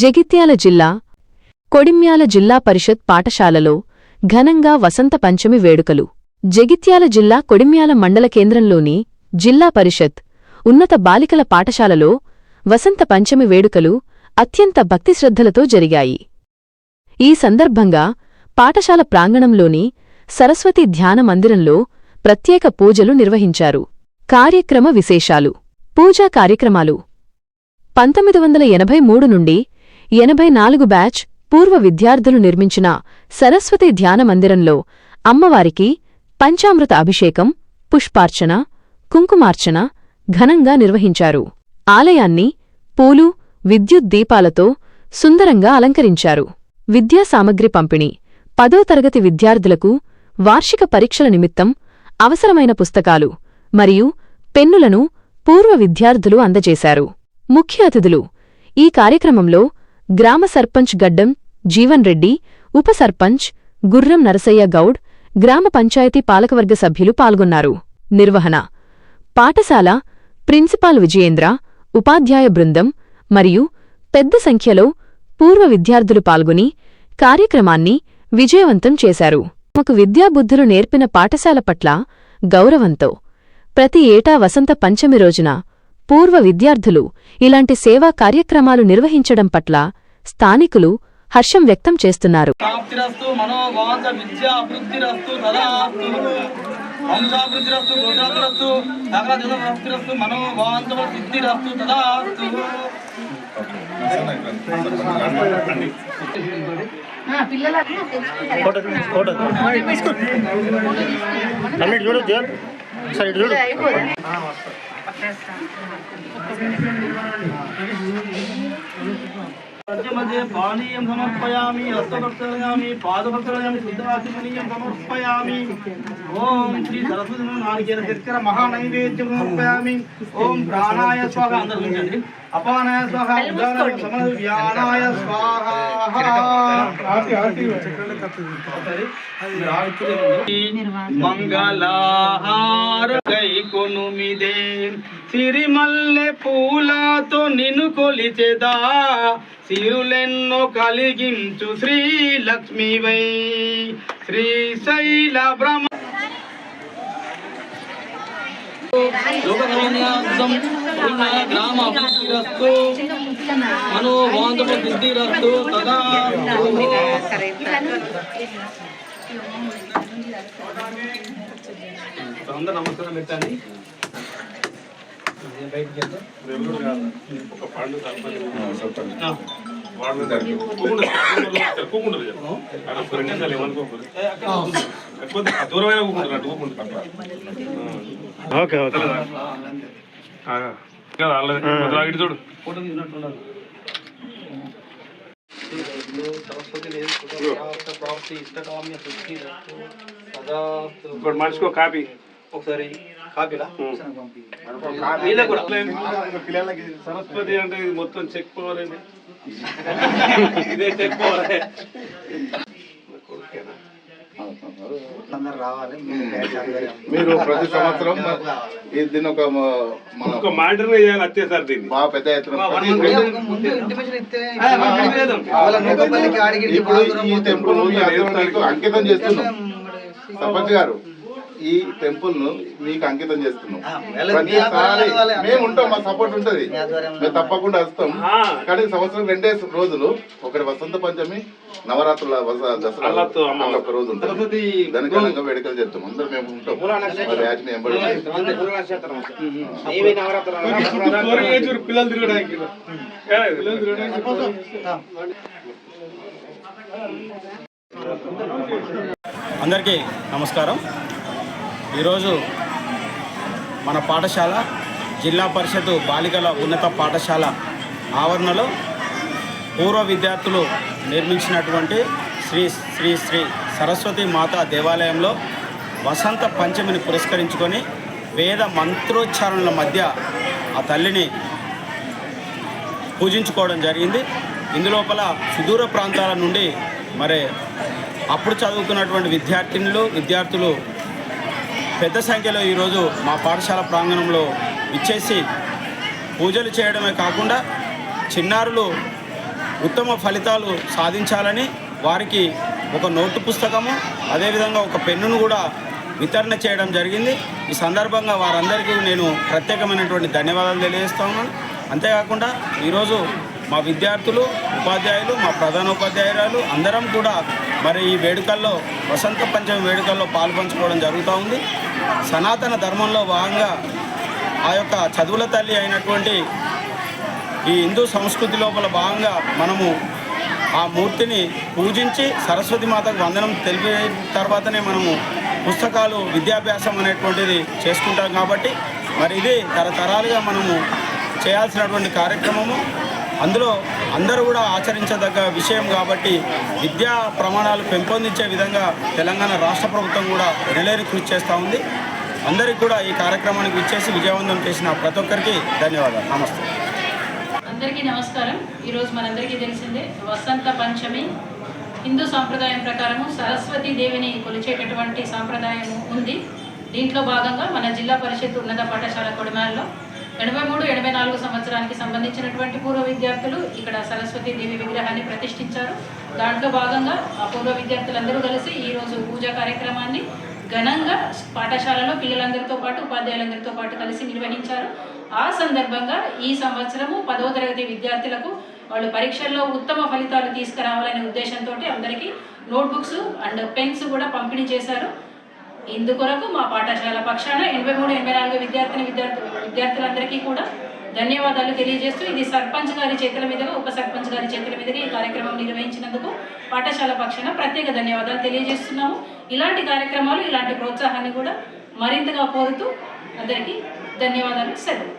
జగిత్యాల జిల్లా కొడిమ్యాల జిల్లా పరిషత్ పాఠశాలలో ఘనంగా వసంత పంచమి వేడుకలు. జగిత్యాల జిల్లా కొడిమ్యాల మండల కేంద్రంలోని జిల్లా పరిషత్ ఉన్నత బాలికల పాఠశాలలో వసంత పంచమి వేడుకలు అత్యంత భక్తిశ్రద్ధలతో జరిగాయి. ఈ సందర్భంగా పాఠశాల ప్రాంగణంలోని సరస్వతి ధ్యాన మందిరంలో ప్రత్యేక పూజలు నిర్వహించారు. కార్యక్రమ విశేషాలు. పూజా కార్యక్రమాలు. పంతొమ్మిది వందల ఎనభై మూడు నుండి ఎనభై నాలుగు బ్యాచ్ పూర్వ విద్యార్థులు నిర్మించిన సరస్వతి ధ్యాన మందిరంలో అమ్మవారికి పంచామృత అభిషేకం పుష్పార్చన కుంకుమార్చన ఘనంగా నిర్వహించారు. ఆలయాన్ని పూలు విద్యుత్ దీపాలతో సుందరంగా అలంకరించారు. విద్యా సామగ్రి పంపిణీ పదో తరగతి విద్యార్థులకు వార్షిక పరీక్షల నిమిత్తం అవసరమైన పుస్తకాలు మరియు పెన్నులను పూర్వ విద్యార్థులు అందజేశారు. ముఖ్య అతిథులు ఈ కార్యక్రమంలో గ్రామ సర్పంచ్ గడ్డం జీవన్ రెడ్డి ఉప సర్పంచ్ గుర్రం నరసయ్య గౌడ్ గ్రామ పంచాయతీ పాలకవర్గ సభ్యులు పాల్గొన్నారు. నిర్వహణ. పాఠశాల ప్రిన్సిపాల్ విజయేంద్ర ఉపాధ్యాయ బృందం మరియు పెద్ద సంఖ్యలో పూర్వ విద్యార్థులు పాల్గొని కార్యక్రమాన్ని విజయవంతం చేశారు. తమకు విద్యాబుద్ధులు నేర్పిన పాఠశాల పట్ల గౌరవంతో ప్రతి ఏటా వసంత పంచమి రోజున పూర్వ విద్యార్థులు ఇలాంటి సేవా కార్యక్రమాలు నిర్వహించడం పట్ల స్థానికులు హర్షం వ్యక్తం చేస్తున్నారు. అన్నిటి చూడు చేస్తాను మధ్య మధ్య పానీయం సమర్పయామి హస్తభక్షయామి పాదభక్షయామి శుద్ధాచమనీయం సమర్పయామి ఓం శ్రీ సరస్వతి నారికేల చక్కెర మహానైవేద్యం సమర్పయామి ఓం ప్రాణాయ స్వాహ అందరూ ఉంచండి అపానాయ స్వాహ వ్యానాయ స్వాహ మంగళహార గై కొనుమిదే సిరిమల్లె పూలతో నిన్ను కొలిచెదా. సిరులెన్నో కలిగించు శ్రీ లక్ష్మీవై. శ్రీశైల బ్రహ్మ. లోకకళ్యాణార్థం పుణ్య గ్రామ అభివృద్ధిరస్తు మనోవాంధవ సిద్ధిరస్తు తదా అందరూ నమస్కారం పెట్టండి. బయటికి వెళ్తాం ఆ. దూరమైన ఓకే. ఓకే. చూడు ఇప్పుడు మనిషికి కాపీ. ఒకసారి కాపీలా పిల్లలకి సరస్వతి అంటే ఇది మొత్తం చెక్ పవర్ ఇదే చెక్ పవర్. మీరు ప్రతి సంవత్సరం ఈ దీని ఒక ఒక మానిటర్ చేయాలి అత్యసారి దీన్ని. బాగా పెద్ద ఎత్తున ఇప్పుడు ఈ టెంపుల్ అంకితం చేస్తున్నాం సర్పంచ్ గారు. ఈ టెంపుల్ను మీకు అంకితం చేస్తున్నాం. ప్రతిసారి మేము ఉంటాం మా సపోర్ట్ ఉంటది. మేము తప్పకుండా వస్తాం. కానీ సంవత్సరం రెండే రోజులు ఒకటి వసంత పంచమి నవరాత్రుల వస- దసరా ఒక రోజు ఉంటుంది. ఘనంగా వేడుకలు చేస్తాం. అందరం మేము ఉంటాం. పిల్లలు తిరగడానికి అందరికీ నమస్కారం. ఈరోజు మన పాఠశాల జిల్లా పరిషత్ బాలికల ఉన్నత పాఠశాల ఆవరణలో పూర్వ విద్యార్థులు నిర్మించినటువంటి శ్రీ శ్రీ శ్రీ సరస్వతి మాతా దేవాలయంలో వసంత పంచమిని పురస్కరించుకొని వేద మంత్రోచ్చారణల మధ్య ఆ తల్లిని పూజించుకోవడం జరిగింది. ఇందులోపల సుదూర ప్రాంతాల నుండి మరి అప్పుడు చదువుకున్నటువంటి విద్యార్థినులు విద్యార్థులు పెద్ద సంఖ్యలో ఈరోజు మా పాఠశాల ప్రాంగణంలో ఇచ్చేసి పూజలు చేయడమే కాకుండా చిన్నారులు ఉత్తమ ఫలితాలు సాధించాలని వారికి ఒక నోటు పుస్తకము అదేవిధంగా ఒక పెన్నును కూడా వితరణ చేయడం జరిగింది. ఈ సందర్భంగా వారందరికీ నేను ప్రత్యేకమైనటువంటి ధన్యవాదాలు తెలియజేస్తున్నాను అంతేకాకుండా ఈరోజు మా విద్యార్థులు ఉపాధ్యాయులు మా ప్రధానోపాధ్యాయురాలు అందరం కూడా మరి ఈ వేడుకల్లో వసంత పంచమి వేడుకల్లో పాల్పంచుకోవడం జరుగుతూ ఉంది. సనాతన ధర్మంలో భాగంగా ఆ యొక్క చదువుల తల్లి అయినటువంటి ఈ హిందూ సంస్కృతి లోపల భాగంగా మనము ఆ మూర్తిని పూజించి సరస్వతి మాతకు వందనం తెలిపే తర్వాతనే మనము పుస్తకాలు విద్యాభ్యాసం అనేటువంటిది చేసుకుంటాం కాబట్టి మరి ఇది తరతరాలుగా మనము చేయాల్సినటువంటి కార్యక్రమము. అందులో అందరూ కూడా ఆచరించదగ్గ విషయం కాబట్టి విద్యా ప్రమాణాలు పెంపొందించే విధంగా తెలంగాణ రాష్ట్ర ప్రభుత్వం కూడా ఎనలేని కృషి చేస్తూ ఉంది. అందరికీ కూడా ఈ కార్యక్రమానికి విచ్చేసి విజయవంతం చేసిన ప్రతి ఒక్కరికి ధన్యవాదాలు. నమస్తే. అందరికీ నమస్కారం. ఈరోజు మనందరికీ తెలిసిందే వసంత పంచమి హిందూ సాంప్రదాయం ప్రకారము సరస్వతీ దేవిని కొలిచేటటువంటి సాంప్రదాయం ఉంది. దీంట్లో భాగంగా మన జిల్లా పరిషత్ ఉన్నత పాఠశాల కొడిమాల్లో ఎనభై మూడు ఎనభై నాలుగు సంవత్సరానికి సంబంధించినటువంటి పూర్వ విద్యార్థులు ఇక్కడ సరస్వతి దేవి విగ్రహాన్ని ప్రతిష్ఠించారు. దాంట్లో భాగంగా ఆ పూర్వ విద్యార్థులందరూ కలిసి ఈరోజు పూజా కార్యక్రమాన్ని ఘనంగా పాఠశాలలో పిల్లలందరితో పాటు ఉపాధ్యాయులందరితో పాటు కలిసి నిర్వహించారు. ఆ సందర్భంగా ఈ సంవత్సరము పదవ తరగతి విద్యార్థులకు వాళ్ళు పరీక్షల్లో ఉత్తమ ఫలితాలు తీసుకురావాలనే ఉద్దేశంతో అందరికీ నోట్బుక్స్ అండ్ పెన్స్ కూడా పంపిణీ చేశారు. ఇందుకొరకు మా పాఠశాల పక్షాన ఎనభై మూడు ఎనభై నాలుగు విద్యార్థిని విద్యార్థి విద్యార్థులందరికీ కూడా ధన్యవాదాలు తెలియజేస్తూ ఇది సర్పంచ్ గారి చేతుల మీదుగా ఉప సర్పంచ్ గారి చేతుల మీదుగా ఈ కార్యక్రమం నిర్వహించినందుకు పాఠశాల పక్షాన ప్రత్యేక ధన్యవాదాలు తెలియజేస్తున్నాము. ఇలాంటి కార్యక్రమాలు ఇలాంటి ప్రోత్సాహాన్ని కూడా మరింతగా కోరుతూ అందరికీ ధన్యవాదాలు సెలవు.